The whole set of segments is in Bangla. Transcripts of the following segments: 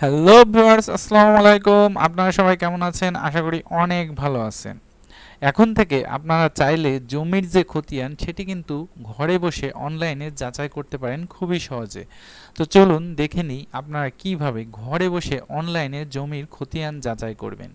হ্যালো ভিউয়ার্স আসসালামু আলাইকুম। আপনারা সবাই কেমন আছেন? আশা করি অনেক ভালো আছেন। এখন থেকে আপনারা চাইলে জমির যে খতিয়ান, সেটি কিন্তু ঘরে বসে অনলাইনে যাচাই করতে পারেন খুবই সহজে। তো চলুন দেখে নিই আপনারা কীভাবে ঘরে বসে অনলাইনে জমির খতিয়ান যাচাই করবেন।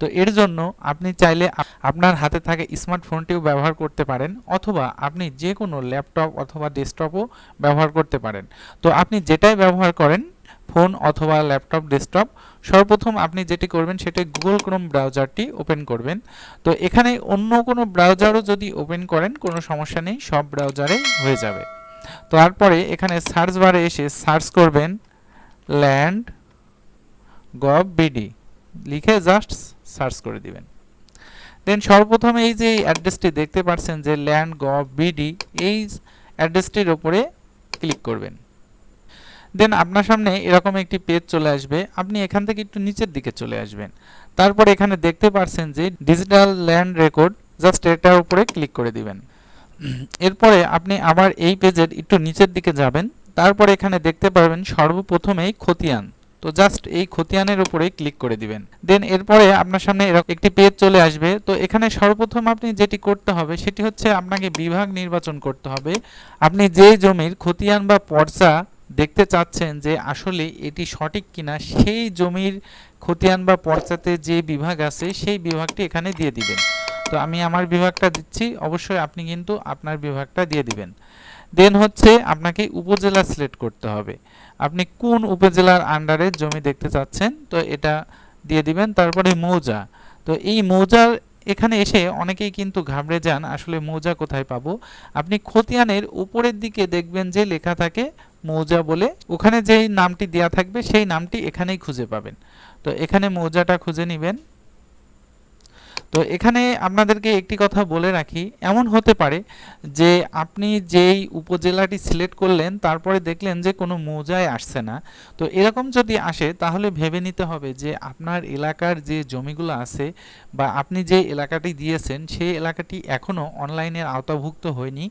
তো এর জন্য আপনি চাইলে আপ- আপনার হাতে থাকা স্মার্টফোনটিও ব্যবহার করতে পারেন অথবা আপনি যে কোনো ল্যাপটপ অথবা ডেস্কটপও ব্যবহার করতে পারেন। তো আপনি যেটাই ব্যবহার করেন, ফোন অথবা ল্যাপটপ, ডেস্কটপ, সর্বপ্রথম আপনি যেটি করবেন সেটি গুগল ক্রোম ব্রাউজারটি ওপেন করবেন। তো এখানে অন্য কোনো ব্রাউজারও যদি ওপেন করেন, কোনো সমস্যা নেই, সব ব্রাউজারে হয়ে যাবে। তো তারপরে এখানে সার্চ বারে এসে সার্চ করবেন ল্যান্ড গভ বিডি। লিখে জাস্ট সার্চ করে দিবেন। দেন সর্বপ্রথম এই যে অ্যাড্রেসটি দেখতে পাচ্ছেন যে ল্যান্ড গভ বিডি এই অ্যাড্রেসটির উপরে ক্লিক করবেন। দেন আপনার সামনে এরকম একটি পেজ চলে আসবে। আপনি এখান থেকে একটু নিচের দিকে চলে আসবেন। তারপর এখানে দেখতে পাচ্ছেন যে ডিজিটাল ল্যান্ড রেকর্ড জাস্ট এটার উপরে ক্লিক করে দিবেন। এরপরে আপনি আবার এই পেজের একটু নিচের দিকে যাবেন। তারপর এখানে দেখতে পারবেন সর্বপ্রথমেই খতিয়ান। তো জাস্ট এই খতিয়ানের উপরে ক্লিক করে দিবেন। দেন এরপরে আপনার সামনে এরকম একটি পেজ চলে আসবে। তো এখানে সর্বপ্রথম আপনি যেটি করতে হবে, সেটি হচ্ছে আপনাকে বিভাগ নির্বাচন করতে হবে। আপনি যে জমির খতিয়ান বা পর্চা দেখতে চাচ্ছেন যে আসলে এটি সঠিক কিনা, সেই জমির খতিয়ান বা পর্চাতে যে বিভাগ আছে, সেই বিভাগটি এখানে দিয়ে দিবেন। তো আমি আমার বিভাগটা দিচ্ছি, অবশ্যই আপনি কিন্তু আপনার বিভাগটা দিয়ে দিবেন। দেন হচ্ছে আপনাকে উপজেলা সিলেক্ট করতে হবে। আপনি কোন উপজেলার আন্ডারে জমি দেখতে চাচ্ছেন? তো এটা দিয়ে দিবেন। তারপরে মৌজা। তো এই মৌজার এখানে এসে অনেকেই কিন্তু ঘাবড়ে যান, আসলে মৌজা কোথায় পাবো? আপনি খতিয়ানের উপরের দিকে দেখবেন যে লেখা থাকে মৌজা বলে। ওখানে যেই নামটি দেয়া থাকবে, সেই নামটি এখানেই খুঁজে পাবেন। তো এখানে মৌজাটা খুঁজে নেবেন। তো এখানে আপনাদেরকে একটি কথা বলে রাখি, এমন হতে পারে যে আপনি যেই উপজেলাটি সিলেক্ট করলেন, তারপরে দেখলেন যে কোনো মৌজায় আসছে না। তো এরকম যদি আসে, তাহলে ভেবে নিতে হবে যে আপনার এলাকার যে জমিগুলো আছে বা আপনি যে এলাকাটি দিয়েছেন, সেই এলাকাটি এখনও অনলাইনের আওতাভুক্ত হয়নি,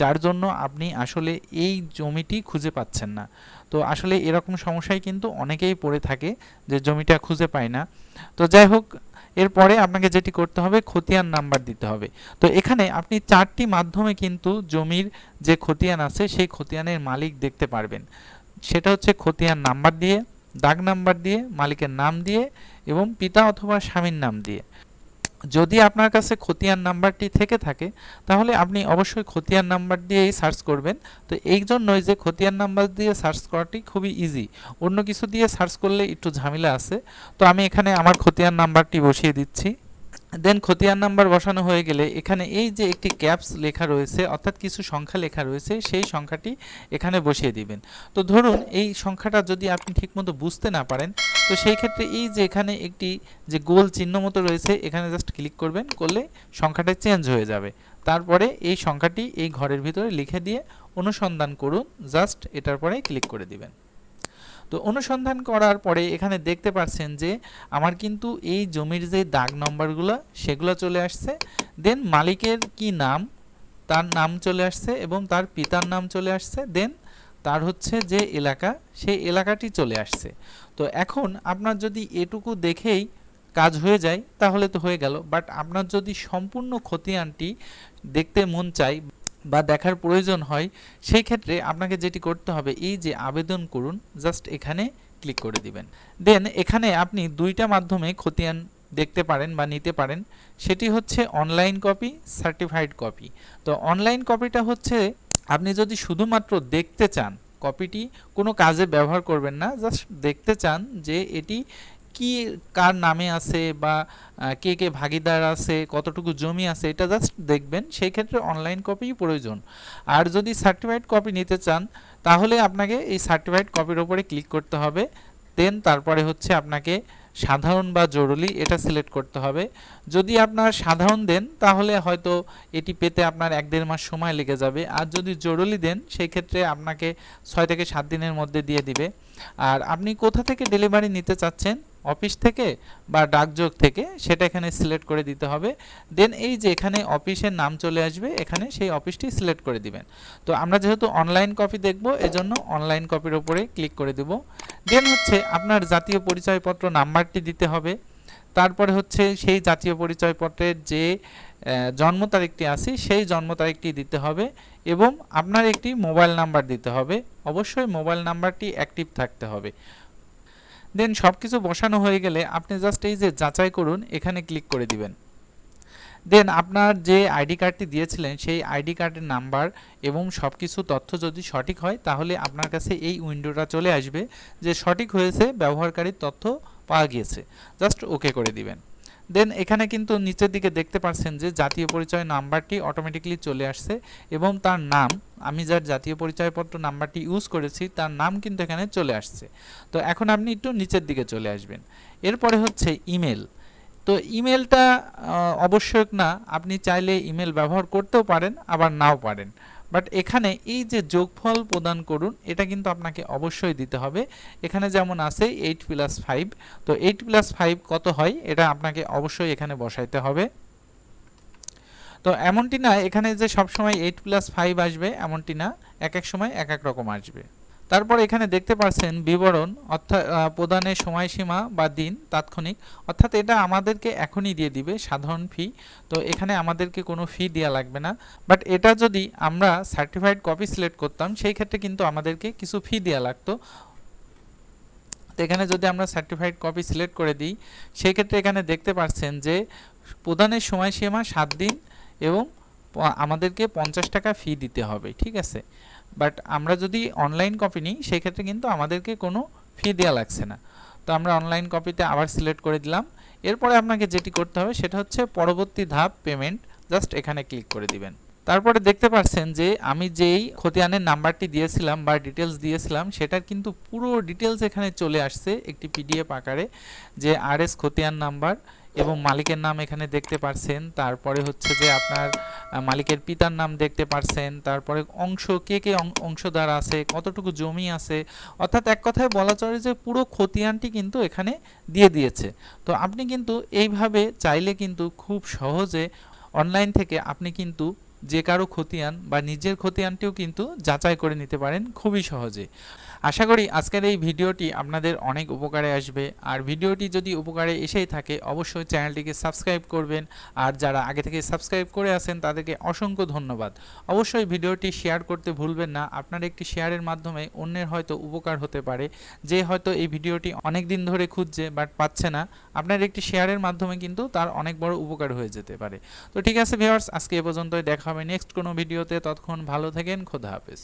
যার জন্য আপনি আসলে এই জমিটি খুঁজে পাচ্ছেন না। তো আসলে এরকম সমস্যায় কিন্তু অনেকেই পড়ে থাকে যে জমিটা খুঁজে পায় না। তো যাই হোক এরপরে আপনাকে যেটি করতে হবে, খতিয়ান নাম্বার দিতে হবে। তো এখানে আপনি চারটি মাধ্যমে কিন্তু জমির যে খতিয়ান আছে, সেই খতিয়ানের মালিক দেখতে পারবেন। সেটা হচ্ছে খতিয়ান নাম্বার দিয়ে, দাগ নাম্বার দিয়ে, মালিকের নাম দিয়ে এবং পিতা অথবা স্বামীর নাম দিয়ে। যদি আপনার কাছে খতিয়ান নাম্বারটি থেকে থাকে, তাহলে আপনি অবশ্যই খতিয়ান নাম্বার দিয়েই সার্চ করবেন। তো এই জন্যই যে খতিয়ান নাম্বার দিয়ে সার্চ করাটি খুবই ইজি অন্য কিছু দিয়ে সার্চ করলে একটু ঝামেলা আছে। তো আমি এখানে আমার খতিয়ান নাম্বারটি বসিয়ে দিচ্ছি। দেন খতিয়ান নাম্বার বসানো হয়ে গেলে এখানে এই যে একটি ক্যাপস লেখা রয়েছে, অর্থাৎ কিছু সংখ্যা লেখা রয়েছে, সেই সংখ্যাটি এখানে বসিয়ে দিবেন। তো ধরুন এই সংখ্যাটা যদি আপনি ঠিকমতো বুঝতে না পারেন, তো সেই ক্ষেত্রে এই যে এখানে একটি যে গোল চিহ্ন মতো রয়েছে, এখানে জাস্ট ক্লিক করবেন, করলে সংখ্যাটা চেঞ্জ হয়ে যাবে। তারপরে এই সংখ্যাটি এই ঘরের ভিতরে লিখে দিয়ে অনুসন্ধান করুন জাস্ট এটার পরে ক্লিক করে দিবেন। তো অনুসন্ধান করার পরে এখানে দেখতে পাচ্ছেন যে আমার কিন্তু এই জমির যে দাগ নম্বরগুলো, সেগুলো চলে আসছে। দেন মালিকের কি নাম? তার নাম চলে আসছে এবং তার পিতার নাম চলে আসছে। দেন তার হচ্ছে যে এলাকা, সেই এলাকাটি চলে আসছে। তো এখন আপনার যদি এটুকু দেখেই কাজ হয়ে যায়, তাহলে তো হয়ে গেল। বাট আপনার যদি সম্পূর্ণ খতিয়ানটি দেখতে মন চাই বা দেখার প্রয়োজন হয়, সেই ক্ষেত্রে আপনাকে যেটি করতে হবে, এই যে আবেদন করুন জাস্ট এখানে ক্লিক করে দিবেন। দেন এখানে আপনি দুইটা মাধ্যমে খতিয়ান দেখতে পারেন বা নিতে পারেন, সেটি হচ্ছে অনলাইন কপি সার্টিফাইড কপি তো অনলাইন কপিটা হচ্ছে, আপনি যদি শুধুমাত্র দেখতে চান কপিটি কোনো কাজে ব্যবহার করবেন না জাস্ট দেখতে চান যে এটি কি কার নামে আছে বা কে কে ভাগিদার আছে, কতটুকু জমি আছে, এটা জাস্ট দেখবেন। সেই ক্ষেত্রে অনলাইন কপি প্রয়োজন। আর যদি সার্টিফাইড কপি নিতে চান, তাহলে আপনাকে এই সার্টিফাইড কপির ওপরে ক্লিক করতে হবে। দেন তারপরে হচ্ছে আপনাকে সাধারণ বা জরুরি এটা সিলেক্ট করতে হবে। যদি আপনার সাধারণ দেন, তাহলে হয়তো এটি পেতে আপনার এক দেড় মাস সময় লেগে যাবে। আর যদি জরুরি দেন, সেই ক্ষেত্রে আপনাকে ছয় থেকে সাত দিনের মধ্যে দিয়ে দিবে। আর আপনি কোথা থেকে ডেলিভারি নিতে চাচ্ছেন অফিস থেকে বা ডাকযোগ থেকে সেটা এখানে সিলেক্ট করে দিতে হবে। দেন এই যে এখানে অফিসের নাম চলে আসবে, এখানে সেই অফিসটি সিলেক্ট করে দিবেন। তো আমরা যেহেতু অনলাইন কপি দেখব, এজন্য অনলাইন কপির উপরে ক্লিক করে দেব। দেন হচ্ছে আপনার জাতীয় পরিচয়পত্র নাম্বারটি দিতে হবে। তারপরে হচ্ছে সেই জাতীয় পরিচয়পত্রের যে জন্ম তারিখটি আছে, সেই জন্ম তারিখটি দিতে হবে এবং আপনার একটি মোবাইল নাম্বার দিতে হবে। অবশ্যই মোবাইল নাম্বারটি অ্যাক্টিভ থাকতে হবে। দেন সব কিছু বসানো হয়ে গেলে আপনি জাস্ট এই যে যাচাই করুন, এখানে ক্লিক করে দিবেন। দেন আপনার যে আইডি কার্ডটি দিয়েছিলেন, সেই আইডি কার্ডের নাম্বার এবং সব কিছু তথ্য যদি সঠিক হয়, তাহলে আপনার কাছে এই উইন্ডোটা চলে আসবে যে সঠিক হয়েছে, ব্যবহারকারীর তথ্য পাওয়া গিয়েছে। জাস্ট ওকে করে দিবেন। দেন এখানে কিন্তু নিচের দিকে দেখতে পাচ্ছেন যে জাতীয় পরিচয় নাম্বারটি অটোমেটিকলি চলে আসছে এবং তার নাম, আমি যার জাতীয় পরিচয়পত্র নাম্বারটি ইউজ করেছি, তার নাম কিন্তু এখানে চলে আসছে। তো এখন আপনি একটু নিচের দিকে চলে আসবেন। এরপরে হচ্ছে ইমেল তো ইমেলটা আবশ্যক না, আপনি চাইলে ইমেল ব্যবহার করতেও পারেন, আবার নাও পারেন। বাট এখানে এই যে যোগফল প্রদান করুন, এটা কিন্তু আপনাকে অবশ্যই দিতে হবে। এখানে যেমন আছে এইট প্লাস ফাইভ, তো এইট প্লাস ফাইভ কত হয়? এটা আপনাকে অবশ্যই এখানে বসাইতে হবে। তো এমনটি না, এখানে যে সবসময় এইট প্লাস ফাইভ আসবে, এমনটি না। এক এক সময় এক এক রকম আসবে। তারপর এখানে দেখতে পাচ্ছেন বিবরণ, অর্থাৎ প্রদানের সময়সীমা বা দিন তাৎক্ষণিক। অর্থাৎ এটা আমাদেরকে এখনই দিয়ে দিবে সাধারণ ফি তো এখানে আমাদেরকে কোনো ফি দেওয়া লাগবে না। বাট এটা যদি আমরা সার্টিফাইড কপি সিলেক্ট করতাম, সেই ক্ষেত্রে কিন্তু আমাদেরকে কিছু ফি দেওয়া লাগতো। তো এখানে যদি আমরা সার্টিফাইড কপি সিলেক্ট করে দিই, সেই ক্ষেত্রে এখানে দেখতে পাচ্ছেন যে প্রদানের সময়সীমা সাত দিন এবং আমাদেরকে পঞ্চাশ টাকা ফি দিতে হবে, ঠিক আছে? বাট আমরা যদি অনলাইন কপি নিই, সেই ক্ষেত্রে কিন্তু আমাদেরকে কোনো ফি দেওয়া লাগছে না। তো আমরা অনলাইন কপিতে আবার সিলেক্ট করে দিলাম। এরপরে আপনাকে যেটি করতে হবে, সেটা হচ্ছে পরবর্তী ধাপ পেমেন্ট জাস্ট এখানে ক্লিক করে দিবেন। তারপরে দেখতে পাচ্ছেন যে আমি যেই খতিয়ানের নাম্বারটি দিয়েছিলাম বা ডিটেলস দিয়েছিলাম, সেটার কিন্তু পুরো ডিটেলস এখানে চলে আসছে একটি পিডিএফ আকারে, যে আর এস খতিয়ান নাম্বার এবং মালিকের নাম এখানে দেখতে পারছেন। তারপরে হচ্ছে যে আপনার মালিকের পিতার নাম দেখতে পারছেন। তারপরে অংশ, কে কে অংশদার আছে, কতটুকু জমি আছে। অর্থাৎ এক কথায় বলা চলে যে পুরো খতিয়ানটি কিন্তু এখানে দিয়ে দিয়েছে। তো আপনি কিন্তু এইভাবে চাইলে কিন্তু খুব সহজে অনলাইন থেকে আপনি কিন্তু যে কারও খতিয়ান বা নিজের খতিয়ানটিও কিন্তু যাচাই করে নিতে পারেন খুবই সহজে। আশা করি আজকের এই ভিডিওটি আপনাদের অনেক উপকারে আসবে। আর ভিডিওটি যদি উপকারে এসেই থাকে, অবশ্যই চ্যানেলটিকে সাবস্ক্রাইব করবেন। আর যারা আগে থেকে সাবস্ক্রাইব করে আছেন, তাদেরকে অসংখ্য ধন্যবাদ। অবশ্যই ভিডিওটি শেয়ার করতে ভুলবেন না। আপনার একটি শেয়ারের মাধ্যমে অন্যের হয়তো উপকার হতে পারে। যে হয়তো এই ভিডিওটি অনেক দিন ধরে খুঁজছে বাট পাচ্ছে না, আপনার একটি শেয়ারের মাধ্যমে কিন্তু তার অনেক বড় উপকার হয়ে যেতে পারে। তো ঠিক আছে ভিউয়ার্স, আজকে এ পর্যন্তই। দেখা হবে নেক্সট কোনো ভিডিওতে। ততক্ষণ ভালো থাকেন। খোদা হাফেজ।